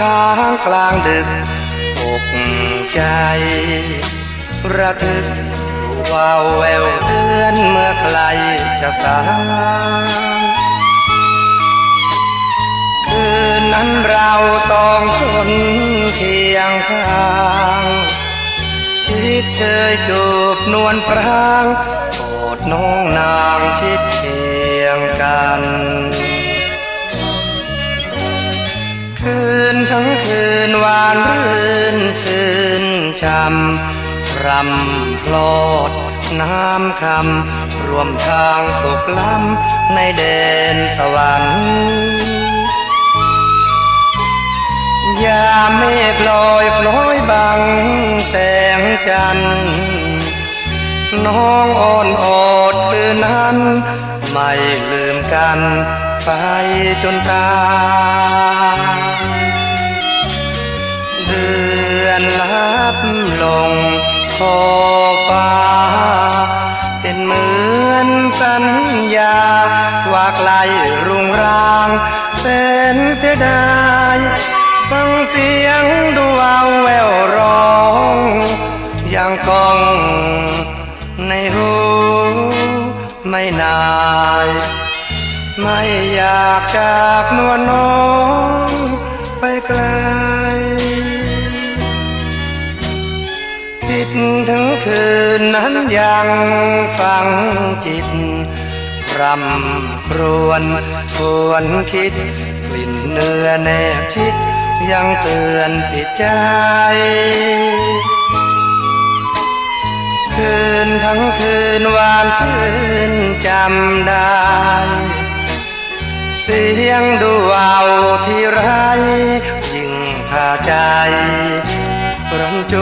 กลางดึกอกใจระทึกว่าวแววเดือนเมื่อไกลจะสางคืนนั้นเราสองคนเคียงข้างชิดเชยจูบนวลพรางโอดน้องนางชิดเคียงกัน คืน ทั้งคืนหวานรื่นชื่นช่ำรำโปลดน้ำคำรวมทางสุขล้ำในแดนสวรรค์ยามเมฆลอยคล้อยบังแสงจันทร์น้องอ่อนอดคืนนั้น ไม่ลืมกันไปจนตาย เดือนลับลงขอฟ้า เป็นเหมือนสัญญา ว่าไกลรุงรางแสนเสียดายฟังเสียงดูวาวแววร้องยังกองในหูไม่นาย ไม่อยากจากนวลน้อง คืนนั้นยังฟังจิตรำครวนชวนคิด กลิ่นเนื้อแนบชิด ยังเตือนติดใจ คืนทั้งคืนวานชื่นจำได้ เสียงดูวาวที่ไรยิ่งพาใจรันจ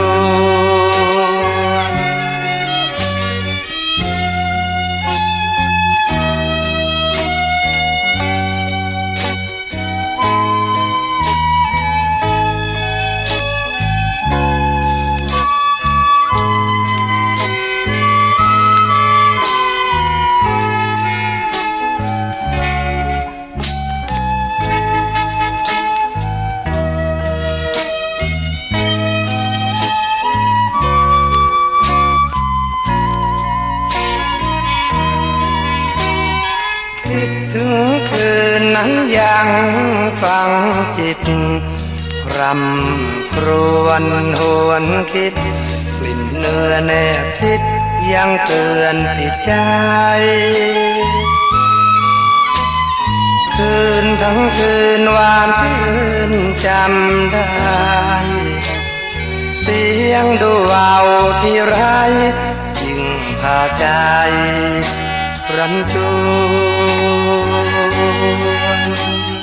นั้นยังฟังจิต รำครวนหวนคิด กลิ่นเนื้อแนบชิดยังเตือนติดใจ คืนทั้งคืนหวานชื่นจำได้ เสียงดูวาวที่ไรยิ่งพาใจรันจวน Thank you.